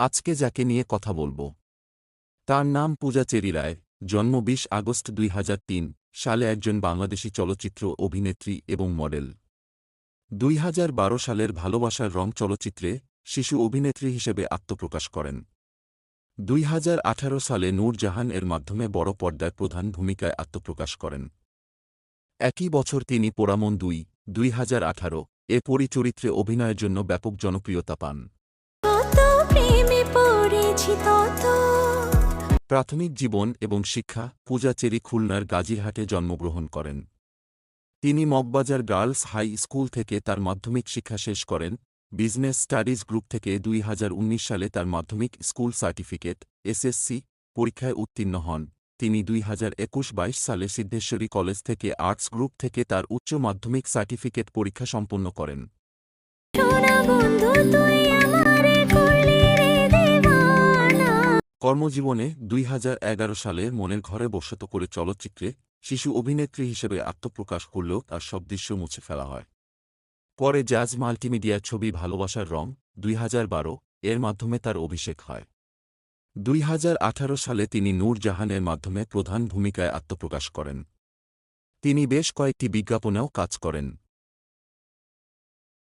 আজকে যাকে নিয়ে কথা বলব। তার নাম পূজা চেরি রায় জন্ম বিশ আগস্ট দুই হাজার তিন, সালে একজন বাংলাদেশি চলচ্চিত্র অভিনেত্রী এবং মডেল। দুই হাজার বারো সালের ভালোবাসার রং চলচ্চিত্রে শিশু অভিনেত্রী হিসেবে আত্মপ্রকাশ করেন। দুই হাজার আঠারো সালে নূরজাহান এর মাধ্যমে বড় পর্দায় প্রধান ভূমিকায় আত্মপ্রকাশ করেন। একই বছর তিনি পোড়ামন দুই দুই এ পরিচরিত্রে অভিনয়ের জন্য ব্যাপক জনপ্রিয়তা পান। প্রাথমিক জীবন এবং শিক্ষা পূজা চেরি খুলনার গাজীরহাটে জন্মগ্রহণ করেন। তিনি মগবাজার গার্লস হাই স্কুল থেকে তার মাধ্যমিক শিক্ষা শেষ করেন। বিজনেস স্টাডিজ গ্রুপ থেকে দুই হাজার উনিশ সালে তার মাধ্যমিক স্কুল সার্টিফিকেট এসএসসি পরীক্ষায় উত্তীর্ণ হন। তিনি দুই হাজার একুশ বাইশ সালে সিদ্ধেশ্বরী কলেজ থেকে আর্টস গ্রুপ থেকে তার উচ্চ মাধ্যমিক সার্টিফিকেট পরীক্ষা সম্পন্ন করেন। কর্মজীবনে দুই হাজার এগারো সালে মনের ঘরে বসত করে চলচ্চিত্রে শিশু অভিনেত্রী হিসেবে আত্মপ্রকাশ করলেও তার সব দৃশ্য মুছে ফেলা হয়। পরে জাজ মাল্টিমিডিয়া ছবি ভালোবাসার রং দুই হাজার বারো এর মাধ্যমে তার অভিষেক হয়। দুই হাজার আঠারো সালে তিনি নূর জাহানের মাধ্যমে প্রধান ভূমিকায় আত্মপ্রকাশ করেন। তিনি বেশ কয়েকটি বিজ্ঞাপনেও কাজ করেন।